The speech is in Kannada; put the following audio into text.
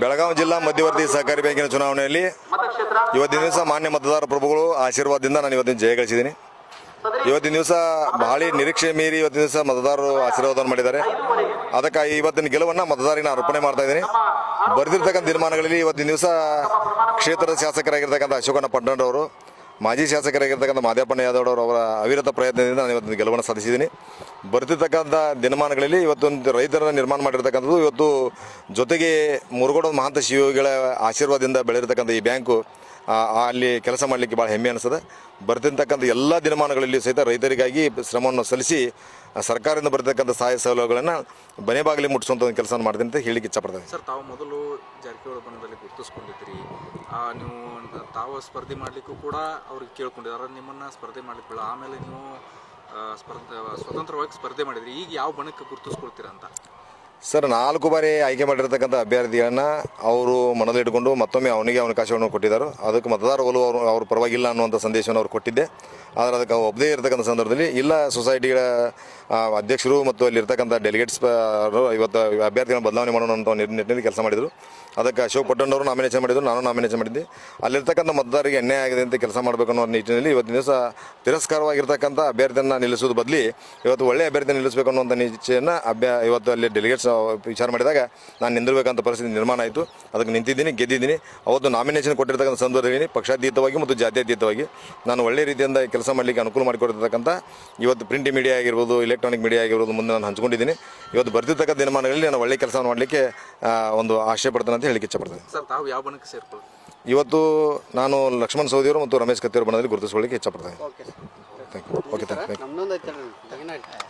ಬೆಳಗಾವಿ ಜಿಲ್ಲಾ ಮಧ್ಯವರ್ತಿ ಸಹಕಾರಿ ಬ್ಯಾಂಕಿನ ಚುನಾವಣೆಯಲ್ಲಿ ಇವತ್ತಿನ ದಿವಸ ಮಾನ್ಯ ಮತದಾರ ಪ್ರಭುಗಳು ಆಶೀರ್ವಾದದಿಂದ ನಾನು ಇವತ್ತಿನ ಜಯ ಗಳಿಸಿದ್ದೀನಿ. ಇವತ್ತಿನ ದಿವಸ ಬಹಳ ನಿರೀಕ್ಷೆ ಮೀರಿ ಇವತ್ತಿನ ದಿವಸ ಮತದಾರರು ಆಶೀರ್ವಾದವನ್ನು ಮಾಡಿದ್ದಾರೆ. ಅದಕ್ಕಾಗಿ ಇವತ್ತಿನ ಗೆಲುವನ್ನು ಮತದಾರರಿಗೆ ನಾನು ಅರ್ಪಣೆ ಮಾಡ್ತಾ ಇದ್ದೀನಿ. ಬರೆದಿರ್ತಕ್ಕಂಥ ತೀರ್ಮಾನಗಳಲ್ಲಿ ಇವತ್ತಿನ ದಿವಸ ಕ್ಷೇತ್ರದ ಶಾಸಕರಾಗಿರ್ತಕ್ಕಂಥ ಅಶೋಕನ ಪಟ್ಟಣರವರು ಮಾಜಿ ಶಾಸಕರಾಗಿರ್ತಕ್ಕಂಥ ಮಾದೇಪಣ್ಣ ಯಾದವ್ ಅವರ ಅವಿರತ ಪ್ರಯತ್ನದಿಂದ ನಾನು ಇವತ್ತು ಗೆಲುವನ್ನು ಸಾಧಿಸಿದ್ದೀನಿ. ಬರ್ತಿರ್ತಕ್ಕಂಥ ದಿನಮಾನಗಳಲ್ಲಿ ಇವತ್ತೊಂದು ರೈತರ ನಿರ್ಮಾಣ ಮಾಡಿರ್ತಕ್ಕಂಥದ್ದು ಇವತ್ತು ಜೊತೆಗೆ ಮುರುಗೋಡ ಮಹಾಂತ ಶಿವಗಳ ಆಶೀರ್ವಾದದಿಂದ ಬೆಳೆದಿರ್ತಕ್ಕಂಥ ಈ ಬ್ಯಾಂಕು ಅಲ್ಲಿ ಕೆಲಸ ಮಾಡಲಿಕ್ಕೆ ಭಾಳ ಹೆಮ್ಮೆ ಅನಿಸ್ತದೆ ಬರ್ತಿರ್ತಕ್ಕಂಥ ಎಲ್ಲ ದಿನಮಾನಗಳಲ್ಲಿ ಸಹಿತ ರೈತರಿಗಾಗಿ ಶ್ರಮವನ್ನು ಸಲ್ಲಿಸಿ, ಸರ್ಕಾರದಿಂದ ಬರ್ತಕ್ಕಂಥ ಸಹಾಯ ಸೌಲಭ್ಯಗಳನ್ನು ಮನೆ ಬಾಗಿಲಿ ಮುಟ್ಟಿಸುವಂಥ ಒಂದು ಕೆಲಸ ಮಾಡ್ತೀನಿ ಅಂತ ಹೇಳಿಕ್ಕೆ ಇಚ್ಛಪಡ್ತೇನೆ. ಸರ್, ತಾವು ಮೊದಲು ಜಾರಕಿಹೊಳಿ ಬಣದಲ್ಲಿ ಗುರುತಿಸ್ಕೊಂಡಿದ್ದೀರಿ. ನೀವು ತಾವು ಸ್ಪರ್ಧೆ ಮಾಡಲಿಕ್ಕೂ ಕೂಡ ಅವ್ರಿಗೆ ಕೇಳ್ಕೊಂಡಿದ್ದಾರೆ. ನಿಮ್ಮನ್ನು ಸ್ಪರ್ಧೆ ಮಾಡಲಿಕ್ಕೆ ಆಮೇಲೆ ನೀವು ಸ್ಪರ್ಧೆ, ಸ್ವತಂತ್ರವಾಗಿ ಸ್ಪರ್ಧೆ ಮಾಡಿದ್ರಿ. ಈಗ ಯಾವ ಬಣಕ್ಕೆ ಗುರುತಿಸ್ಕೊಳ್ತೀರಾ ಅಂತ? ಸರ್, ನಾಲ್ಕು ಬಾರಿ ಆಯ್ಕೆ ಮಾಡಿರ್ತಕ್ಕಂಥ ಅಭ್ಯರ್ಥಿಗಳನ್ನು ಅವರು ಮನದಲ್ಲಿಟ್ಟುಕೊಂಡು ಮತ್ತೊಮ್ಮೆ ಅವನಿಗೆ ಅವಕಾಶವನ್ನು ಕೊಟ್ಟಿದ್ದಾರೆ. ಅದಕ್ಕೆ ಮತದಾರ ಒಲವು ಅವರು ಅವ್ರ ಪರವಾಗಿಲ್ಲ ಅನ್ನುವಂಥ ಸಂದೇಶವನ್ನು ಅವರು ಕೊಟ್ಟಿದ್ದೆ. ಆದರೆ ಅದಕ್ಕೆ ಒಬ್ಬದೇ ಇರತಕ್ಕಂಥ ಸಂದರ್ಭದಲ್ಲಿ ಇಲ್ಲ ಸೊಸೈಟಿಗಳ ಅಧ್ಯಕ್ಷರು ಮತ್ತು ಅಲ್ಲಿರ್ತಕ್ಕಂಥ ಡೆಲಿಗೇಟ್ಸ್ ಇವತ್ತು ಅಭ್ಯರ್ಥಿಗಳನ್ನು ಬದಲಾವಣೆ ಮಾಡೋಣ ಅಂತ ನಿಟ್ಟಿನಲ್ಲಿ ಕೆಲಸ ಮಾಡಿದರು. ಅದಕ್ಕೆ ಅಶೋಕ್ ಪಟ್ಟಣ್ಣವರು ನಾಮಿನೇಷನ್ ಮಾಡಿದ್ರು, ನಾನು ನಾಮಿನೇಷನ್ ಮಾಡಿದ್ದೆ. ಅಲ್ಲಿರ್ತಕ್ಕಂಥ ಮತದಾರರಿಗೆ ಅನ್ಯಾಯ ಆಗಿದೆ ಅಂತ ಕೆಲಸ ಮಾಡಬೇಕು ಅನ್ನೋ ನಿಟ್ಟಿನಲ್ಲಿ ಇವತ್ತಿನ ದಿವಸ ತಿರಸ್ಕಾರವಾಗಿರ್ತಕ್ಕಂಥ ಅಭ್ಯರ್ಥಿಯನ್ನು ನಿಲ್ಲಿಸೋದು ಬದಲಿ ಇವತ್ತು ಒಳ್ಳೆಯ ಅಭ್ಯರ್ಥಿ ನಿಲ್ಲಿಸಬೇಕು ಅನ್ನುವಂಥ ನಿಶ್ಚಯನ ಅಭ್ಯ ಇವತ್ತು ಅಲ್ಲಿ ಡೆಲಿಗೇಟ್ಸ್ ವಿಚಾರ ಮಾಡಿದಾಗ ನಾನು ನಿಂದಿರಬೇಕಂತ ಪರಿಸ್ಥಿತಿ ನಿರ್ಮಾಣ ಆಯಿತು. ಅದಕ್ಕೆ ನಿಂತಿದ್ದೀನಿ ಗೆದ್ದಿದ್ದೀನಿ. ಅವತ್ತು ನಾಮಿನೇಷನ್ ಕೊಟ್ಟಿರ್ತಕ್ಕಂಥ ಸಂದರ್ಭದಲ್ಲಿ ಪಕ್ಷಾತೀತವಾಗಿ ಮತ್ತು ಜಾತ್ಯತೀತವಾಗಿ ನಾನು ಒಳ್ಳೆಯ ರೀತಿಯಿಂದ ಕೆಲಸ ಮಾಡಲಿಕ್ಕೆ ಅನುಕೂಲ ಮಾಡಿಕೊಟ್ಟಿರ್ತಕ್ಕಂಥ ಇವತ್ತು ಪ್ರಿಂಟ್ ಮೀಡಿಯಾ ಆಗಿರ್ಬೋದು ಇಲೆಕ್ಟ್ರಾನಿಕ್ ಮೀಡಿಯಾ ಆಗಿರ್ಬೋದು ಮುಂದೆ ನಾನು ಹಂಚ್ಕೊಂಡಿದ್ದೀನಿ. ಇವತ್ತು ಬರ್ತಿರ್ತಕ್ಕಂಥ ದಿನಮಾನಗಳಲ್ಲಿ ನಾನು ಒಳ್ಳೆಯ ಕೆಲಸ ಮಾಡಲಿಕ್ಕೆ ಒಂದು ಆಶಯ ಪಡ್ತೇನೆ ಅಂತ ಹೇಳಿಕ್ಕೆ ಇಚ್ಛಪಡ್ತೇನೆ. ಸರ್ ತಾವು ಯಾವ ಬಣಕ್ಕೆ ಸೇರ್ಕೊಳ್ಳಿ ಇವತ್ತು ನಾನು ಲಕ್ಷ್ಮಣ್ ಸೌದಿಯವರು ಮತ್ತು ರಮೇಶ್ ಕತ್ತಿಯವರು ಬಣ್ಣದಲ್ಲಿ ಗುರುತಿಸ್ಕೊಳ್ಳಿಕ್ಕೆ ಇಚ್ಛಪಡ್ತೇನೆ. Thank you okay thank you